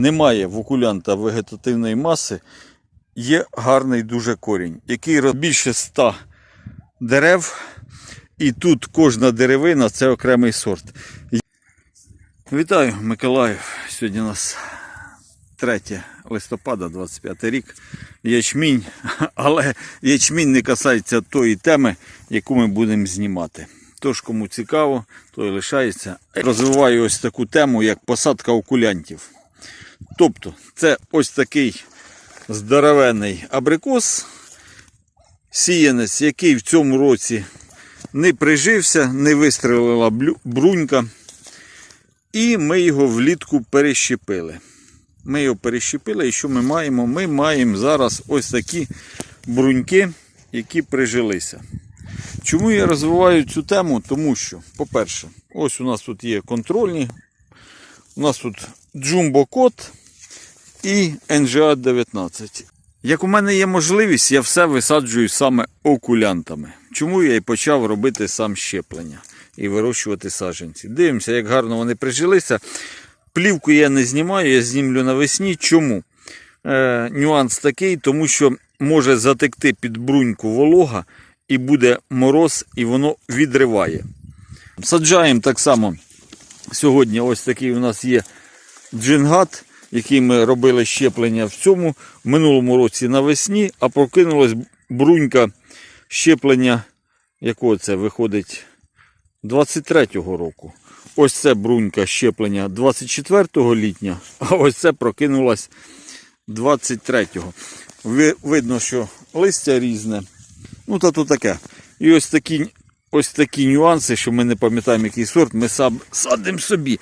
немає в окулянта вегетативної маси, є гарний дуже корінь, який роз- більше 100 дерев, і тут кожна деревина це окремий сорт. Вітаю, Миколаїв. Сьогодні у нас 3 листопада, 25 рік. Ячмінь, але ячмінь не касається тої теми, яку ми будемо знімати. Тож, кому цікаво, той лишається. Розвиваю ось таку тему, як посадка окулянтів. Тобто, це ось такий здоровенний абрикос, сіянець, який в цьому році не прижився, не вистрелила брунька. І ми його влітку перещепили. Ми його перещепили, і що ми маємо? Ми маємо зараз ось такі бруньки, які прижилися. Чому я розвиваю цю тему? Тому що, по-перше, ось у нас тут є контрольні. У нас тут Jumbo Code і NGA 19. Як у мене є можливість, я все висаджую саме окулянтами. Чому я і почав робити сам щеплення і вирощувати саджанці. Дивимося, як гарно вони прижилися. Плівку я не знімаю, я знімлю навесні. Чому? Е, нюанс такий, тому що може затекти під бруньку волога і буде мороз, і воно відриває. Саджаємо так само. Сьогодні ось такий у нас є джингат, який ми робили щеплення в цьому в минулому році навесні, а прокинулась брунька щеплення, якого це виходить 23-го року. Ось це брунька щеплення 24 літня, а ось це прокинулась 23-го. Видно, що листя різне. Ну, та то таке. І ось такі, ось такі нюанси, що ми не пам'ятаємо, який сорт, ми сам садимо собі.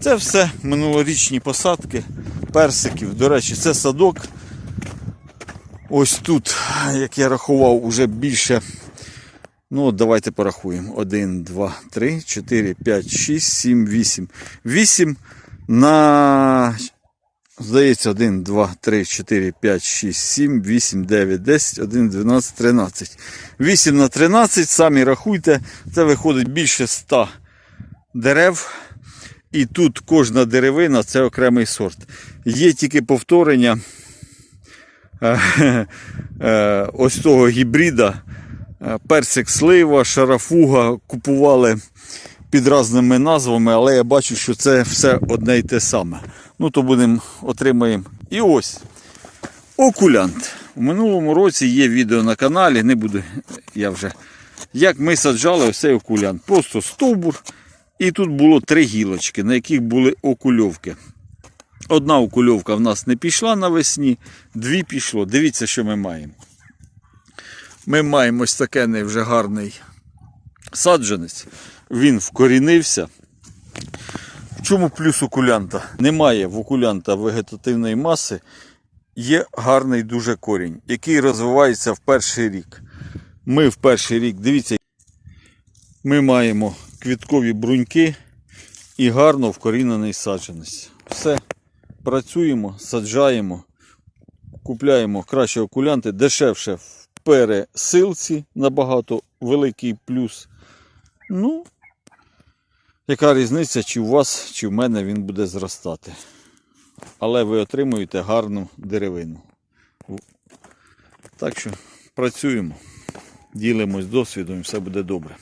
Це все минулорічні посадки персиків. До речі, це садок. Ось тут, як я рахував, уже більше. Ну, давайте порахуємо. 1, 2, 3, 4, 5, 6, 7, 8. 8 на. Здається, 1, 2, 3, 4, 5, 6, 7, 8, 9, 10, 11, 12, 13. 8 на 13, самі рахуйте, це виходить більше 100 дерев. І тут кожна деревина це окремий сорт. Є тільки повторення е, е, ось того гібрида. Е, Персик слива, шарафуга купували під різними назвами, але я бачу, що це все одне й те саме. Ну, то будемо отримаємо. І ось окулянт. У минулому році є відео на каналі, не буду я вже. Як ми саджали ось цей окулянт. Просто стовбур. І тут було три гілочки, на яких були окульовки. Одна окульовка в нас не пішла навесні, дві пішло. Дивіться, що ми маємо. Ми маємо ось таке вже гарний саджанець. Він вкорінився. Чому плюс окулянта? Немає в окулянта вегетативної маси, є гарний дуже корінь, який розвивається в перший рік. Ми в перший рік, дивіться, ми маємо квіткові бруньки і гарно вкорінений саджанець. Все, працюємо, саджаємо, купляємо краще окулянти, дешевше в пересилці набагато великий плюс. Ну, яка різниця, чи у вас, чи в мене він буде зростати. Але ви отримуєте гарну деревину. Так що працюємо, ділимось досвідом і все буде добре.